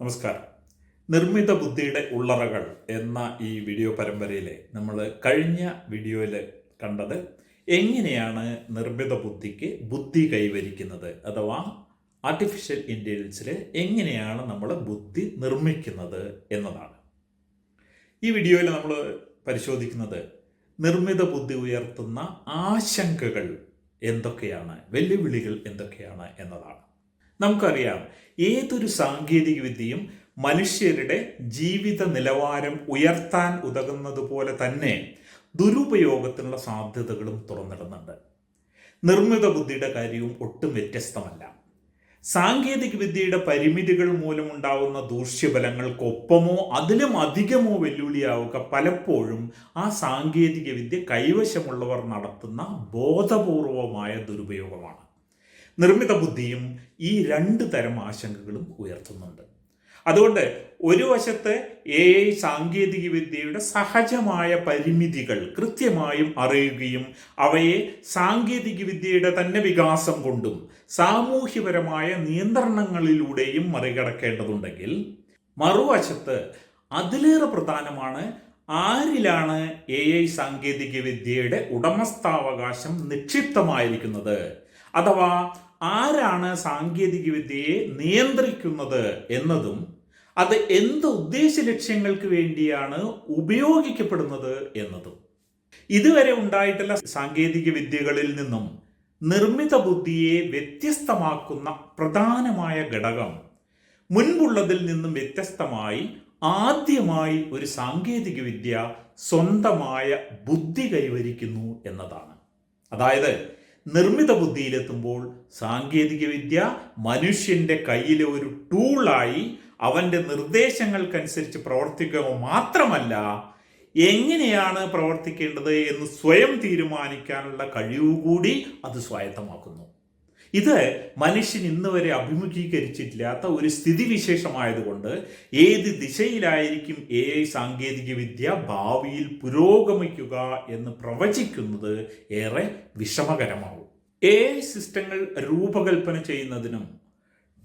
നമസ്കാരം. നിർമ്മിത ബുദ്ധിയുടെ ഉള്ളറകൾ എന്ന ഈ വീഡിയോ പരമ്പരയിലെ നമ്മൾ കഴിഞ്ഞ വീഡിയോയിൽ കണ്ടത് എങ്ങനെയാണ് നിർമ്മിത ബുദ്ധിക്ക് ബുദ്ധി കൈവരിക്കുന്നത് അഥവാ ആർട്ടിഫിഷ്യൽ ഇന്റലിജൻസിൽ എങ്ങനെയാണ് നമ്മൾ ബുദ്ധി നിർമ്മിക്കുന്നത് എന്നതാണ്. ഈ വീഡിയോയിൽ നമ്മൾ പരിശോധിക്കുന്നത് നിർമ്മിത ബുദ്ധി ഉയർത്തുന്ന ആശങ്കകൾ എന്തൊക്കെയാണ് വെല്ലുവിളികൾ എന്തൊക്കെയാണ് എന്നതാണ്. നമുക്കറിയാം ഏതൊരു സാങ്കേതിക വിദ്യയും മനുഷ്യരുടെ ജീവിത നിലവാരം ഉയർത്താൻ ഉതകുന്നത് പോലെ തന്നെ ദുരുപയോഗത്തിനുള്ള സാധ്യതകളും തുറന്നിടുന്നുണ്ട്. നിർമ്മിത ബുദ്ധിയുടെ കാര്യവും ഒട്ടും വ്യത്യസ്തമല്ല. സാങ്കേതിക വിദ്യയുടെ പരിമിതികൾ മൂലമുണ്ടാകുന്ന ദൂഷ്യഫലങ്ങൾക്കൊപ്പമോ അതിലും അധികമോ വെല്ലുവിളിയാവുക പലപ്പോഴും ആ സാങ്കേതിക വിദ്യ കൈവശമുള്ളവർ നടത്തുന്ന ബോധപൂർവമായ ദുരുപയോഗമാണ്. നിർമ്മിത ബുദ്ധിയും ഈ രണ്ട് തരം ആശങ്കകളും ഉയർത്തുന്നുണ്ട്. അതുകൊണ്ട് ഒരു വശത്ത് എ ഐ സാങ്കേതിക വിദ്യയുടെ സഹജമായ പരിമിതികൾ കൃത്യമായും അറിയുകയും അവയെ സാങ്കേതിക വിദ്യയുടെ തന്നെ വികാസം കൊണ്ടും സാമൂഹ്യപരമായ നിയന്ത്രണങ്ങളിലൂടെയും മറികടക്കേണ്ടതുണ്ടെങ്കിൽ മറുവശത്ത് അതിലേറെ പ്രധാനമാണ് ആരിലാണ് എ ഐ സാങ്കേതിക വിദ്യയുടെ ഉടമസ്ഥാവകാശം നിക്ഷിപ്തമായിരിക്കുന്നത്. അഥവാ ആരാണ് സാങ്കേതികവിദ്യയെ നിയന്ത്രിക്കുന്നത് എന്നതും അത് എന്ത് ഉദ്ദേശ ലക്ഷ്യങ്ങൾക്ക് വേണ്ടിയാണ് ഉപയോഗിക്കപ്പെടുന്നത് എന്നതും. ഇതുവരെ ഉണ്ടായിട്ടുള്ള സാങ്കേതിക വിദ്യകളിൽ നിന്നും നിർമ്മിത ബുദ്ധിയെ വ്യത്യസ്തമാക്കുന്ന പ്രധാനമായ ഘടകം മുൻപുള്ളതിൽ നിന്നും വ്യത്യസ്തമായി ആദ്യമായി ഒരു സാങ്കേതിക വിദ്യ സ്വന്തമായ ബുദ്ധി കൈവരിക്കുന്നു എന്നതാണ്. അതായത് നിർമ്മിത ബുദ്ധിയിലെത്തുമ്പോൾ സാങ്കേതികവിദ്യ മനുഷ്യന്റെ കയ്യിലെ ഒരു ടൂളായി അവന്റെ നിർദ്ദേശങ്ങൾക്കനുസരിച്ച് പ്രവർത്തിക്കുക മാത്രമല്ല എങ്ങനെയാണ് പ്രവർത്തിക്കേണ്ടത് എന്ന് സ്വയം തീരുമാനിക്കാനുള്ള കഴിവ് കൂടി അത് സ്വായത്തമാക്കുന്നു. ഇത് മനുഷ്യൻ ഇന്ന് വരെ അഭിമുഖീകരിച്ചിട്ടില്ലാത്ത ഒരു സ്ഥിതിവിശേഷമായതുകൊണ്ട് ഏത് ദിശയിലായിരിക്കും എ ഐ സാങ്കേതികവിദ്യ ഭാവിയിൽ പുരോഗമിക്കുക എന്ന് പ്രവചിക്കുന്നത് ഏറെ വിഷമകരമാവും. എ ഐ സിസ്റ്റങ്ങൾ രൂപകൽപ്പന ചെയ്യുന്നതിനും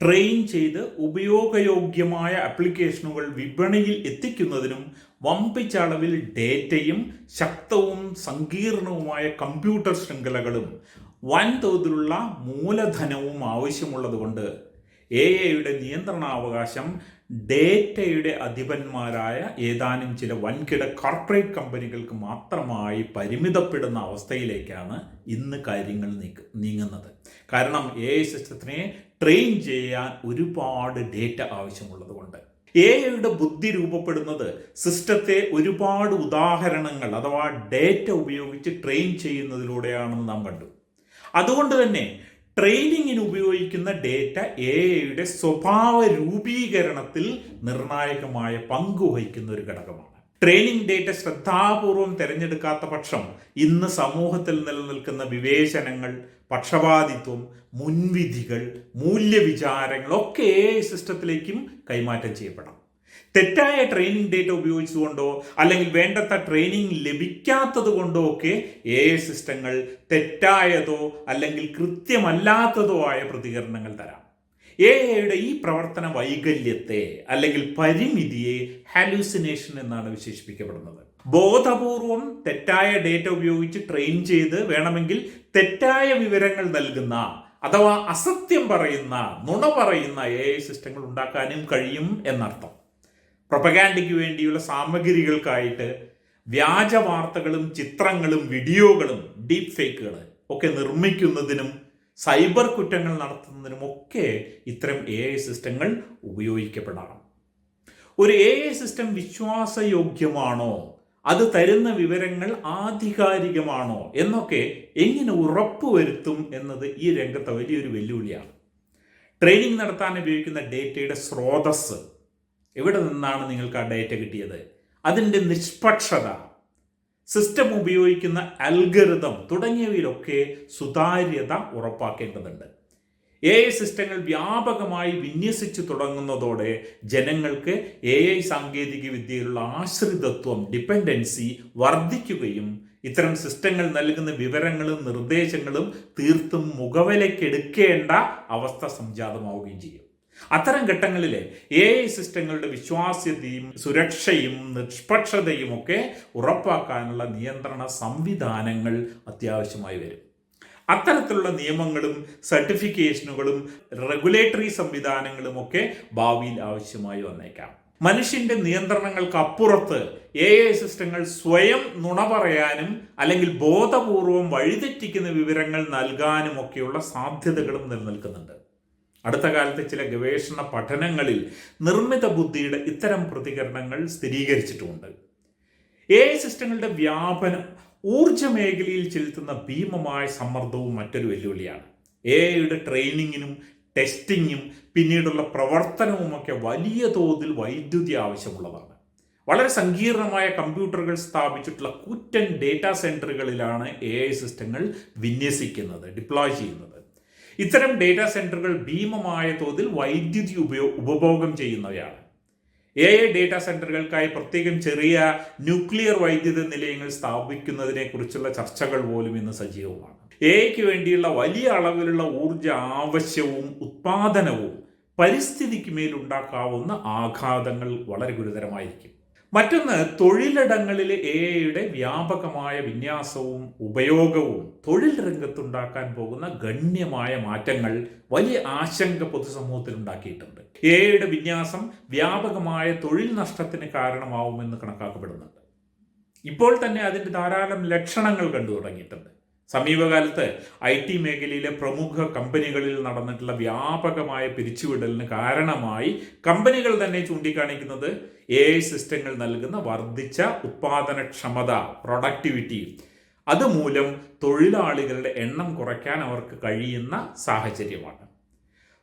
ട്രെയിൻ ചെയ്ത് ഉപയോഗയോഗ്യമായ ആപ്ലിക്കേഷനുകൾ വിപണിയിൽ എത്തിക്കുന്നതിനും വമ്പിച്ച അളവിൽ ഡേറ്റയും ശക്തവും സങ്കീർണവുമായ കമ്പ്യൂട്ടർ ശൃംഖലകളും വൻതോതിലുള്ള മൂലധനവും ആവശ്യമുള്ളതുകൊണ്ട് എ എയുടെ നിയന്ത്രണാവകാശം ഡേറ്റയുടെ അധിപന്മാരായ ഏതാനും ചില വൻകിട കോർപ്പറേറ്റ് കമ്പനികൾക്ക് മാത്രമായി പരിമിതപ്പെടുന്ന അവസ്ഥയിലേക്കാണ് ഇന്ന് കാര്യങ്ങൾ നീങ്ങുന്നത്. കാരണം എ ഐ സിസ്റ്റത്തിനെ ട്രെയിൻ ചെയ്യാൻ ഒരുപാട് ഡേറ്റ ആവശ്യമുള്ളത് കൊണ്ട് എ ഐയുടെ ബുദ്ധി രൂപപ്പെടുന്നത് സിസ്റ്റത്തെ ഒരുപാട് ഉദാഹരണങ്ങൾ അഥവാ ഡേറ്റ ഉപയോഗിച്ച് ട്രെയിൻ ചെയ്യുന്നതിലൂടെയാണെന്ന് നാം കണ്ടു. അതുകൊണ്ട് തന്നെ ട്രെയിനിങ്ങിന് ഉപയോഗിക്കുന്ന ഡേറ്റ എ ഐയുടെ സ്വഭാവ രൂപീകരണത്തിൽ നിർണായകമായ പങ്ക് വഹിക്കുന്ന ഒരു ഘടകമാണ്. ട്രെയിനിങ് ഡേറ്റ ശ്രദ്ധാപൂർവം തിരഞ്ഞെടുക്കാത്ത പക്ഷം ഇന്ന് സമൂഹത്തിൽ നിലനിൽക്കുന്ന വിവേചനങ്ങൾ പക്ഷപാതിത്വം മുൻവിധികൾ മൂല്യവിചാരങ്ങൾ ഒക്കെ എ ഐ സിസ്റ്റത്തിലേക്കും കൈമാറ്റം ചെയ്യപ്പെടാം. തെറ്റായ ട്രെയിനിങ് ഡേറ്റ ഉപയോഗിച്ചുകൊണ്ടോ അല്ലെങ്കിൽ വേണ്ടത്ര ട്രെയിനിങ് ലഭിക്കാത്തത് കൊണ്ടോ ഒക്കെ എ ഐ സിസ്റ്റങ്ങൾ തെറ്റായതോ അല്ലെങ്കിൽ കൃത്യമല്ലാത്തതോ ആയ പ്രതികരണങ്ങൾ തരാം. എ ഐയുടെ ഈ പ്രവർത്തന വൈകല്യത്തെ അല്ലെങ്കിൽ പരിമിതിയെ ഹാലൂസിനേഷൻ എന്നാണ് വിശേഷിപ്പിക്കപ്പെടുന്നത്. ബോധപൂർവം തെറ്റായ ഡേറ്റ ഉപയോഗിച്ച് ട്രെയിൻ ചെയ്ത് വേണമെങ്കിൽ തെറ്റായ വിവരങ്ങൾ നൽകുന്ന അഥവാ അസത്യം പറയുന്ന നുണ പറയുന്ന എ ഐ സിസ്റ്റങ്ങൾ ഉണ്ടാക്കാനും കഴിയും എന്നർത്ഥം. പ്രൊപ്പഗാൻഡയ്ക്ക് വേണ്ടിയുള്ള സാമഗ്രികൾക്കായിട്ട് വ്യാജ വാർത്തകളും ചിത്രങ്ങളും വീഡിയോകളും ഡീപ്പ് ഫേക്കുകൾ ഒക്കെ നിർമ്മിക്കുന്നതിനും സൈബർ കുറ്റങ്ങൾ നടത്തുന്നതിനും ഒക്കെ ഇത്തരം എ ഐ സിസ്റ്റങ്ങൾ ഉപയോഗിക്കപ്പെടാം. ഒരു എ ഐ സിസ്റ്റം വിശ്വാസയോഗ്യമാണോ? അത് തരുന്ന വിവരങ്ങൾ ആധികാരികമാണോ? എന്നൊക്കെ എങ്ങനെ ഉറപ്പുവരുത്തും എന്നത് ഈ രംഗത്തെ വലിയൊരു വെല്ലുവിളിയാണ്. ട്രെയിനിങ് നടത്താൻ ഉപയോഗിക്കുന്ന ഡേറ്റയുടെ സ്രോതസ് എവിടെ നിന്നാണ് നിങ്ങൾക്ക് ആ ഡേറ്റ കിട്ടിയത്? അതിന്റെ നിഷ്പക്ഷത സിസ്റ്റം ഉപയോഗിക്കുന്ന അൽഗരിതം തുടങ്ങിയവയിലൊക്കെ സുതാര്യത ഉറപ്പാക്കേണ്ടതുണ്ട്. എ ഐ സിസ്റ്റങ്ങൾ വ്യാപകമായി വിന്യസിച്ചു തുടങ്ങുന്നതോടെ ജനങ്ങൾക്ക് എ ഐ സാങ്കേതിക വിദ്യയിലുള്ള ആശ്രിതത്വം ഡിപ്പെൻഡൻസി വർദ്ധിക്കുകയും ഇത്തരം സിസ്റ്റങ്ങൾ നൽകുന്ന വിവരങ്ങളും നിർദ്ദേശങ്ങളും തീർത്തും മുഖവിലക്കെടുക്കേണ്ട അവസ്ഥ സംജാതമാവുകയും ചെയ്യും. അത്തരം ഘട്ടങ്ങളിൽ എ ഐ സിസ്റ്റങ്ങളുടെ വിശ്വാസ്യതയും സുരക്ഷയും നിഷ്പക്ഷതയും ഒക്കെ ഉറപ്പാക്കാനുള്ള നിയന്ത്രണ സംവിധാനങ്ങൾ അത്യാവശ്യമായി വരും. അത്തരത്തിലുള്ള നിയമങ്ങളും സർട്ടിഫിക്കേഷനുകളും റെഗുലേറ്ററി സംവിധാനങ്ങളും ഒക്കെ ഭാവിയിൽ ആവശ്യമായി വന്നേക്കാം. മനുഷ്യന്റെ നിയന്ത്രണങ്ങൾക്ക് അപ്പുറത്ത് എ ഐ സിസ്റ്റങ്ങൾ സ്വയം നുണ പറയാനും അല്ലെങ്കിൽ ബോധപൂർവം വഴിതെറ്റിക്കുന്ന വിവരങ്ങൾ നൽകാനും ഒക്കെയുള്ള സാധ്യതകളും നിലനിൽക്കുന്നുണ്ട്. അടുത്ത കാലത്ത് ചില ഗവേഷണ പഠനങ്ങളിൽ നിർമ്മിത ബുദ്ധിയുടെ ഇത്തരം പ്രതികരണങ്ങൾ സ്ഥിരീകരിച്ചിട്ടുമുണ്ട്. എ സിസ്റ്റങ്ങളുടെ വ്യാപനം ഊർജ മേഖലയിൽ ചെലുത്തുന്ന ഭീമമായ സമ്മർദ്ദവും മറ്റൊരു വെല്ലുവിളിയാണ്. എ ഐയുടെ ട്രെയിനിങ്ങിനും ടെസ്റ്റിങ്ങും പിന്നീടുള്ള പ്രവർത്തനവുമൊക്കെ വലിയ തോതിൽ വൈദ്യുതി ആവശ്യമുള്ളതാണ്. വളരെ സങ്കീർണമായ കമ്പ്യൂട്ടറുകൾ സ്ഥാപിച്ചിട്ടുള്ള കൂറ്റൻ ഡേറ്റാ സെന്ററുകളിലാണ് എ ഐ സിസ്റ്റങ്ങൾ വിന്യസിക്കുന്നത് ഡിപ്ലോയ് ചെയ്യുന്നത്. ഇത്തരം ഡേറ്റാ സെന്ററുകൾ ഭീമമായ തോതിൽ വൈദ്യുതി ഉപയോ ഉപഭോഗം ചെയ്യുന്നവയാണ്. എ ഐ ഡേറ്റാ സെന്ററുകൾക്കായി പ്രത്യേകം ചെറിയ ന്യൂക്ലിയർ വൈദ്യുത നിലയങ്ങൾ സ്ഥാപിക്കുന്നതിനെ കുറിച്ചുള്ള ചർച്ചകൾ പോലും ഇന്ന് സജീവമാണ്. എ ഐക്ക് വേണ്ടിയുള്ള വലിയ അളവിലുള്ള ഊർജ ആവശ്യവും ഉത്പാദനവും പരിസ്ഥിതിക്ക് മേലുണ്ടാക്കാവുന്ന ആഘാതങ്ങൾ വളരെ ഗുരുതരമായിരിക്കും. മറ്റൊന്ന് തൊഴിലിടങ്ങളിലെ എ ഐയുടെ വ്യാപകമായ വിന്യാസവും ഉപയോഗവും തൊഴിൽ രംഗത്തുണ്ടാക്കാൻ പോകുന്ന ഗണ്യമായ മാറ്റങ്ങൾ വലിയ ആശങ്ക പൊതുസമൂഹത്തിൽ ഉണ്ടാക്കിയിട്ടുണ്ട് എ ഐയുടെ വിന്യാസം വ്യാപകമായ തൊഴിൽ നഷ്ടത്തിന് കാരണമാവുമെന്ന് കണക്കാക്കപ്പെടുന്നുണ്ട്. ഇപ്പോൾ തന്നെ അതിന്റെ ധാരാളം ലക്ഷണങ്ങൾ കണ്ടു തുടങ്ങിയിട്ടുണ്ട്. സമീപകാലത്ത് ഐ ടി മേഖലയിലെ പ്രമുഖ കമ്പനികളിൽ നടന്നിട്ടുള്ള വ്യാപകമായ പിരിച്ചുവിടലിന് കാരണമായി കമ്പനികൾ തന്നെ ചൂണ്ടിക്കാണിക്കുന്നത് എ ഐ സിസ്റ്റങ്ങൾ നൽകുന്ന വർദ്ധിച്ച ഉത്പാദനക്ഷമത പ്രൊഡക്ടിവിറ്റി അതുമൂലം തൊഴിലാളികളുടെ എണ്ണം കുറയ്ക്കാൻ അവർക്ക് കഴിയുന്ന സാഹചര്യമാണ്.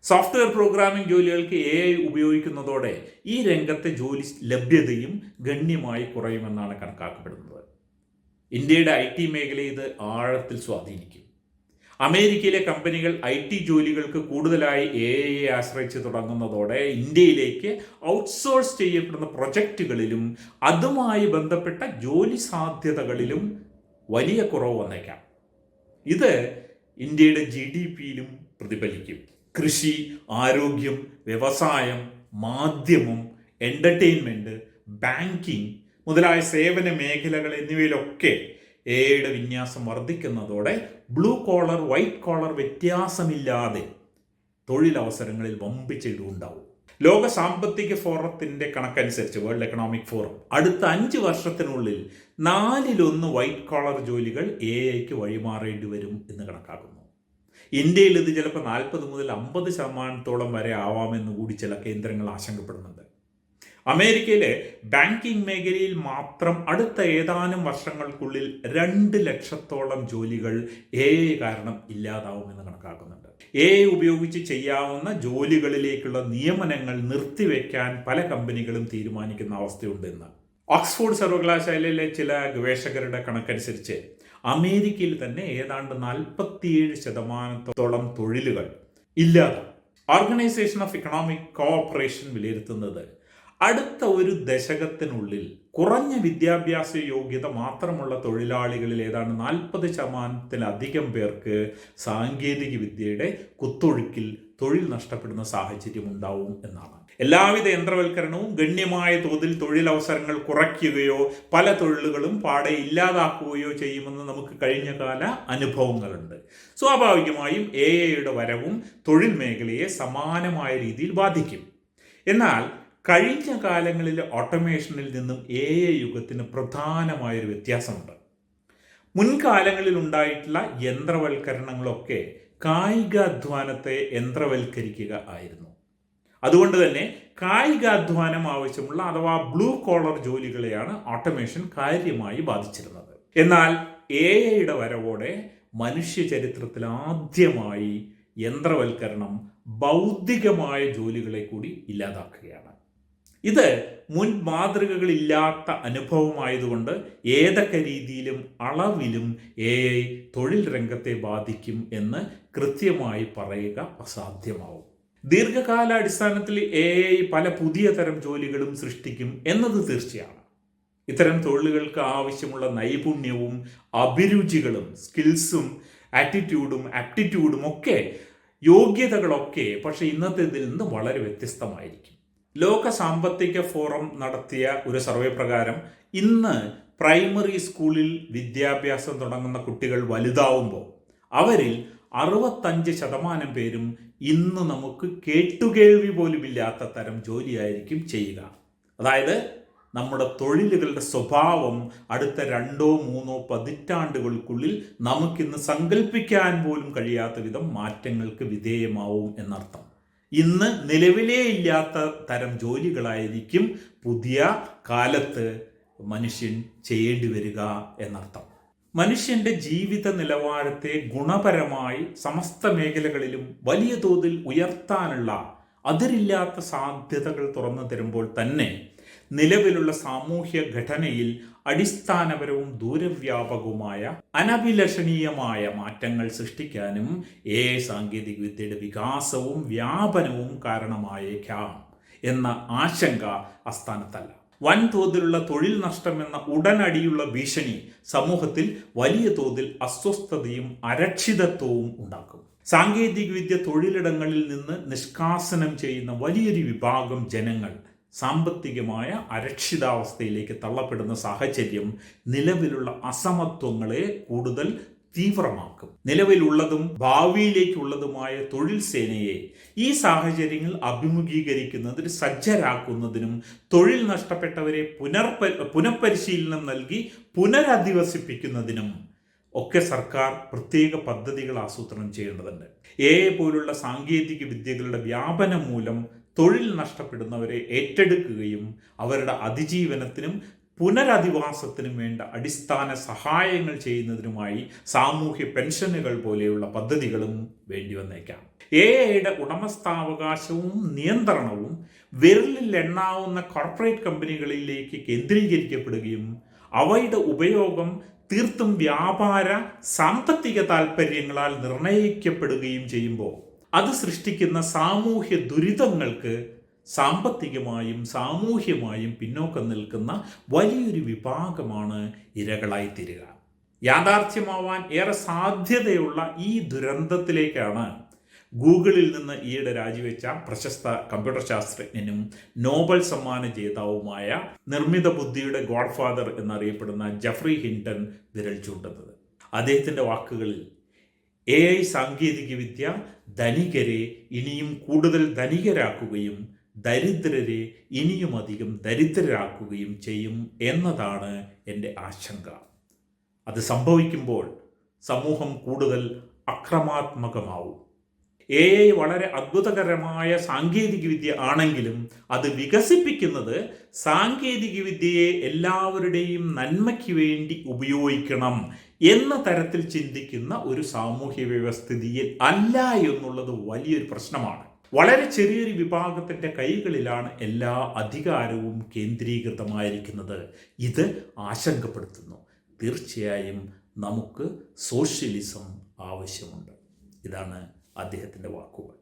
സോഫ്റ്റ്വെയർ പ്രോഗ്രാമിംഗ് ജോലികൾക്ക് എ ഐ ഉപയോഗിക്കുന്നതോടെ ഈ രംഗത്തെ ജോലി ലഭ്യതയും ഗണ്യമായി കുറയുമെന്നാണ് കണക്കാക്കപ്പെടുന്നത്. ഇന്ത്യയുടെ ഐ ടി മേഖലയെ ഇത് ആഴത്തിൽ സ്വാധീനിക്കും. അമേരിക്കയിലെ കമ്പനികൾ ഐ ടി ജോലികൾക്ക് കൂടുതലായി എ ഐയെ ആശ്രയിച്ച് തുടങ്ങുന്നതോടെ ഇന്ത്യയിലേക്ക് ഔട്ട്സോഴ്സ് ചെയ്യപ്പെടുന്ന പ്രൊജക്റ്റുകളിലും അതുമായി ബന്ധപ്പെട്ട ജോലി സാധ്യതകളിലും വലിയ കുറവ് വന്നേക്കാം. ഇത് ഇന്ത്യയുടെ ജി ഡി പിയിലും പ്രതിഫലിക്കും. കൃഷി ആരോഗ്യം വ്യവസായം മാധ്യമം എന്റർടൈൻമെന്റ് ബാങ്കിങ് മുതലായ സേവന മേഖലകൾ എന്നിവയിലൊക്കെ എയുടെ വിന്യാസം വർദ്ധിക്കുന്നതോടെ ബ്ലൂ കോളർ വൈറ്റ് കോളർ വ്യത്യാസമില്ലാതെ തൊഴിലവസരങ്ങളിൽ വമ്പിച്ച ഇടിവുണ്ടാവും ലോക സാമ്പത്തിക ഫോറത്തിന്റെ കണക്കനുസരിച്ച് വേൾഡ് എക്കണോമിക് ഫോറം അടുത്ത അഞ്ച് വർഷത്തിനുള്ളിൽ നാലിലൊന്ന് വൈറ്റ് കോളർ ജോലികൾ എ ഐക്ക് വഴിമാറേണ്ടി വരും എന്ന് കണക്കാക്കുന്നു. ഇന്ത്യയിൽ ഇത് ചിലപ്പോൾ നാൽപ്പത് മുതൽ അമ്പത് ശതമാനത്തോളം വരെ ആവാമെന്ന് കൂടി ചില കേന്ദ്രങ്ങൾ ആശങ്കപ്പെടുന്നുണ്ട്. അമേരിക്കയിലെ ബാങ്കിംഗ് മേഖലയിൽ മാത്രം അടുത്ത ഏതാനും വർഷങ്ങൾക്കുള്ളിൽ രണ്ട് ലക്ഷത്തോളം ജോലികൾ എ കാരണം ഇല്ലാതാവുമെന്ന് കണക്കാക്കുന്നുണ്ട്. എ ഉപയോഗിച്ച് ചെയ്യാവുന്ന ജോലികളിലേക്കുള്ള നിയമനങ്ങൾ നിർത്തിവെക്കാൻ പല കമ്പനികളും തീരുമാനിക്കുന്ന അവസ്ഥയുണ്ടെന്ന്. ഓക്സ്ഫോർഡ് സർവകലാശാലയിലെ ചില ഗവേഷകരുടെ കണക്കനുസരിച്ച് അമേരിക്കയിൽ തന്നെ ഏതാണ്ട് നാൽപ്പത്തിയേഴ് ശതമാനത്തോളം തൊഴിലുകൾ ഇല്ലാതെ. ഓർഗനൈസേഷൻ ഓഫ് ഇക്കണോമിക് കോഓപ്പറേഷൻ വിലയിരുത്തുന്നത് അടുത്ത ഒരു ദശകത്തിനുള്ളിൽ കുറഞ്ഞ വിദ്യാഭ്യാസ യോഗ്യത മാത്രമുള്ള തൊഴിലാളികളിൽ ഏതാണ്ട് നാൽപ്പത് ശതമാനത്തിലധികം പേർക്ക് സാങ്കേതിക വിദ്യയുടെ കുത്തൊഴുക്കിൽ തൊഴിൽ നഷ്ടപ്പെടുന്ന സാഹചര്യം ഉണ്ടാവും എന്നാണ്. എല്ലാവിധ യന്ത്രവൽക്കരണവും ഗണ്യമായ തോതിൽ തൊഴിലവസരങ്ങൾ കുറയ്ക്കുകയോ പല തൊഴിലുകളും പാടെ ഇല്ലാതാക്കുകയോ ചെയ്യുമെന്ന് നമുക്ക് കഴിഞ്ഞ കാല അനുഭവങ്ങളുണ്ട്. സ്വാഭാവികമായും എ ഐയുടെ വരവും തൊഴിൽ മേഖലയെ സമാനമായ രീതിയിൽ ബാധിക്കും. എന്നാൽ കഴിഞ്ഞ കാലങ്ങളിൽ ഓട്ടോമേഷനിൽ നിന്നും എ ഐ യുഗത്തിന് പ്രധാനമായൊരു വ്യത്യാസമുണ്ട്. മുൻകാലങ്ങളിൽ ഉണ്ടായിട്ടുള്ള യന്ത്രവൽക്കരണങ്ങളൊക്കെ കായികാധ്വാനത്തെ യന്ത്രവൽക്കരിക്കുക ആയിരുന്നു. അതുകൊണ്ട് തന്നെ കായികാധ്വാനം ആവശ്യമുള്ള അഥവാ ബ്ലൂ കോളർ ജോലികളെയാണ് ഓട്ടോമേഷൻ കാര്യമായി ബാധിച്ചിരുന്നത്. എന്നാൽ എ ഐയുടെ വരവോടെ മനുഷ്യ ചരിത്രത്തിൽ ആദ്യമായി യന്ത്രവൽക്കരണം ബൗദ്ധികമായ ജോലികളെ കൂടി ഇല്ലാതാക്കുകയാണ്. ഇത് മുൻ മാതൃകകളില്ലാത്ത അനുഭവമായതുകൊണ്ട് ഏതൊക്കെ രീതിയിലും അളവിലും എ ഐ തൊഴിൽ രംഗത്തെ ബാധിക്കും എന്ന് കൃത്യമായി പറയുക അസാധ്യമാവും. ദീർഘകാലാടിസ്ഥാനത്തിൽ എ ഐ പല പുതിയ തരം ജോലികളും സൃഷ്ടിക്കും എന്നത് തീർച്ചയാണ്. ഇത്തരം തൊഴിലുകൾക്ക് ആവശ്യമുള്ള നൈപുണ്യവും അഭിരുചികളും സ്കിൽസും ആറ്റിറ്റ്യൂഡും ആപ്റ്റിറ്റ്യൂഡും ഒക്കെ യോഗ്യതകളൊക്കെ പക്ഷേ ഇന്നത്തെ ഇതിൽ നിന്ന് വളരെ വ്യത്യസ്തമായിരിക്കും. ലോക സാമ്പത്തിക ഫോറം നടത്തിയ ഒരു സർവേ പ്രകാരം ഇന്ന് പ്രൈമറി സ്കൂളിൽ വിദ്യാഭ്യാസം തുടങ്ങുന്ന കുട്ടികൾ വലുതാവുമ്പോൾ അവരിൽ അറുപത്തഞ്ച് ശതമാനം പേരും ഇന്ന് നമുക്ക് കേട്ടുകേൾവി പോലുമില്ലാത്ത തരം ജോലിയായിരിക്കും ചെയ്യുക. അതായത് നമ്മുടെ തൊഴിലുകളുടെ സ്വഭാവം അടുത്ത രണ്ടോ മൂന്നോ പതിറ്റാണ്ടുകൾക്കുള്ളിൽ നമുക്കിന്ന് സങ്കല്പിക്കാൻ പോലും കഴിയാത്ത വിധം മാറ്റങ്ങൾക്ക് വിധേയമാവും എന്നർത്ഥം. ഇന്ന് നിലവിലേ ഇല്ലാത്ത തരം ജോലികളായിരിക്കും പുതിയ കാലത്ത് മനുഷ്യൻ ചെയ്യേണ്ടി വരിക എന്നർത്ഥം. മനുഷ്യന്റെ ജീവിത നിലവാരത്തെ ഗുണപരമായി സമസ്ത മേഖലകളിലും വലിയ തോതിൽ ഉയർത്താനുള്ള അതിരില്ലാത്ത സാധ്യതകൾ തുറന്നു തരുമ്പോൾ തന്നെ നിലവിലുള്ള സാമൂഹ്യ ഘടനയിൽ അടിസ്ഥാനപരവും ദൂരവ്യാപകവുമായ അനഭിലഷണീയമായ മാറ്റങ്ങൾ സൃഷ്ടിക്കാനും എ സാങ്കേതികവിദ്യയുടെ വികാസവും വ്യാപനവും കാരണമായേക്കാം എന്ന ആശങ്ക അസ്ഥാനത്തല്ല വൻതോതിലുള്ള തൊഴിൽ നഷ്ടം എന്ന ഉടനടിയുള്ള ഭീഷണി സമൂഹത്തിൽ വലിയ തോതിൽ അസ്വസ്ഥതയും അരക്ഷിതത്വവും ഉണ്ടാക്കും. സാങ്കേതികവിദ്യ തൊഴിലിടങ്ങളിൽ നിന്ന് നിഷ്കാസനം ചെയ്യുന്ന വലിയൊരു വിഭാഗം ജനങ്ങൾ സാമ്പത്തികമായ അരക്ഷിതാവസ്ഥയിലേക്ക് തള്ളപ്പെടുന്ന സാഹചര്യം നിലവിലുള്ള അസമത്വങ്ങളെ കൂടുതൽ തീവ്രമാക്കും. നിലവിലുള്ളതും ഭാവിയിലേക്കുള്ളതുമായ തൊഴിൽ സേനയെ ഈ സാഹചര്യങ്ങൾ അഭിമുഖീകരിക്കുന്നതിന് സജ്ജരാക്കുന്നതിനും തൊഴിൽ നഷ്ടപ്പെട്ടവരെ പുനർ പുനഃപരിശീലനം നൽകി പുനരധിവസിപ്പിക്കുന്നതിനും ഒക്കെ സർക്കാർ പ്രത്യേക പദ്ധതികൾ ആസൂത്രണം ചെയ്യേണ്ടതുണ്ട്. എ പോലുള്ള സാങ്കേതിക വിദ്യകളുടെ വ്യാപനം മൂലം തൊഴിൽ നഷ്ടപ്പെടുന്നവരെ ഏറ്റെടുക്കുകയും അവരുടെ അതിജീവനത്തിനും പുനരധിവാസത്തിനും വേണ്ട അടിസ്ഥാന സഹായങ്ങൾ ചെയ്യുന്നതിനുമായി സാമൂഹ്യ പെൻഷനുകൾ പോലെയുള്ള പദ്ധതികളും വേണ്ടി വന്നേക്കാം. എ ഐയുടെ ഉടമസ്ഥാവകാശവും നിയന്ത്രണവും വിരലിൽ എണ്ണാവുന്ന കോർപ്പറേറ്റ് കമ്പനികളിലേക്ക് കേന്ദ്രീകരിക്കപ്പെടുകയും അവയുടെ ഉപയോഗം തീർത്തും വ്യാപാര സാമ്പത്തിക താൽപ്പര്യങ്ങളാൽ നിർണയിക്കപ്പെടുകയും ചെയ്യുമ്പോൾ അത് സൃഷ്ടിക്കുന്ന സാമൂഹ്യ ദുരിതങ്ങൾക്ക് സാമ്പത്തികമായും സാമൂഹ്യമായും പിന്നോക്കം നിൽക്കുന്ന വലിയൊരു വിഭാഗമാണ് ഇരകളായിത്തീരുക. യാഥാർത്ഥ്യമാവാൻ ഏറെ സാധ്യതയുള്ള ഈ ദുരന്തത്തിലേക്കാണ് ഗൂഗിളിൽ നിന്ന് ഈയിടെ രാജിവെച്ച പ്രശസ്ത കമ്പ്യൂട്ടർ ശാസ്ത്രജ്ഞനും നോബൽ സമ്മാന ജേതാവുമായ നിർമ്മിത ബുദ്ധിയുടെ ഗോഡ്ഫാദർ എന്നറിയപ്പെടുന്ന ജഫ്രി ഹിൻഡൻ വിരൽ ചൂണ്ടുന്നത്. അദ്ദേഹത്തിന്റെ വാക്കുകളിൽ എ ഐ സാങ്കേതികവിദ്യ ധനികരെ ഇനിയും കൂടുതൽ ധനികരാക്കുകയും ദരിദ്രരെ ഇനിയും അധികം ദരിദ്രരാക്കുകയും ചെയ്യും എന്നതാണ് എന്റെ ആശങ്ക. അത് സംഭവിക്കുമ്പോൾ സമൂഹം കൂടുതൽ അക്രമാത്മകമാവും. എ ഐ വളരെ അത്ഭുതകരമായ സാങ്കേതികവിദ്യ ആണെങ്കിലും അത് വികസിപ്പിക്കുന്നത് സാങ്കേതികവിദ്യയെ എല്ലാവരുടെയും നന്മയ്ക്ക് വേണ്ടി ഉപയോഗിക്കണം എന്ന തരത്തിൽ ചിന്തിക്കുന്ന ഒരു സാമൂഹ്യ വ്യവസ്ഥിതിയിൽ അല്ല എന്നുള്ളത് വലിയൊരു പ്രശ്നമാണ്. വളരെ ചെറിയൊരു വിഭാഗത്തിന്റെ കൈകളിലാണ് എല്ലാ അധികാരവും കേന്ദ്രീകൃതമായിരിക്കുന്നത്. ഇത് ആശങ്കപ്പെടുത്തുന്നു. തീർച്ചയായും നമുക്ക് സോഷ്യലിസം ആവശ്യമുണ്ട്. ഇതാണ് അദ്ദേഹത്തിന്റെ വാക്കുകൾ.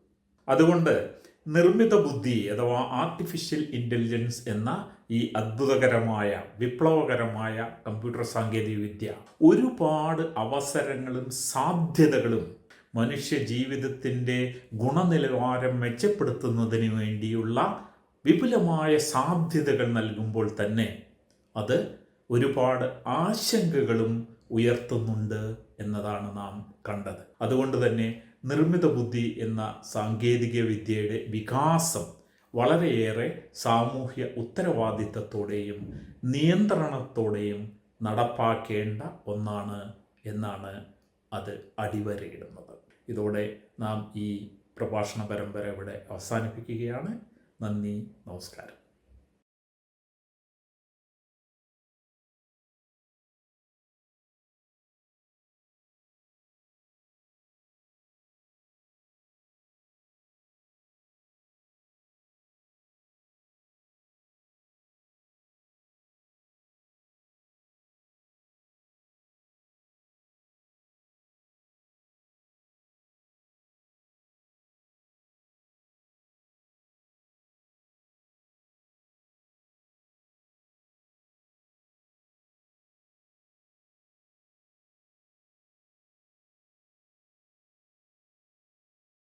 അതുകൊണ്ട് നിർമ്മിത ബുദ്ധി അഥവാ ആർട്ടിഫിഷ്യൽ ഇന്റലിജൻസ് എന്ന ഈ അത്ഭുതകരമായ വിപ്ലവകരമായ കമ്പ്യൂട്ടർ സാങ്കേതികവിദ്യ ഒരുപാട് അവസരങ്ങളും സാധ്യതകളും മനുഷ്യ ജീവിതത്തിന്റെ ഗുണനിലവാരം മെച്ചപ്പെടുത്തുന്നതിന് വേണ്ടിയുള്ള വിപുലമായ സാധ്യതകൾ നൽകുമ്പോൾ തന്നെ അത് ഒരുപാട് ആശങ്കകളും ഉയർത്തുന്നുണ്ട് എന്നതാണ് നാം കണ്ടത്. അതുകൊണ്ട് തന്നെ നിർമ്മിത ബുദ്ധി എന്ന സാങ്കേതിക വിദ്യയുടെ വികാസം വളരെയേറെ സാമൂഹ്യ ഉത്തരവാദിത്തത്തോടെയും നിയന്ത്രണത്തോടെയും നടപ്പാക്കേണ്ട ഒന്നാണ് എന്നാണ് അത് അടിവരയിടുന്നത്. ഇതോടെ നാം ഈ പ്രഭാഷണ പരമ്പര ഇവിടെ അവസാനിപ്പിക്കുകയാണ്. നന്ദി നമസ്കാരം.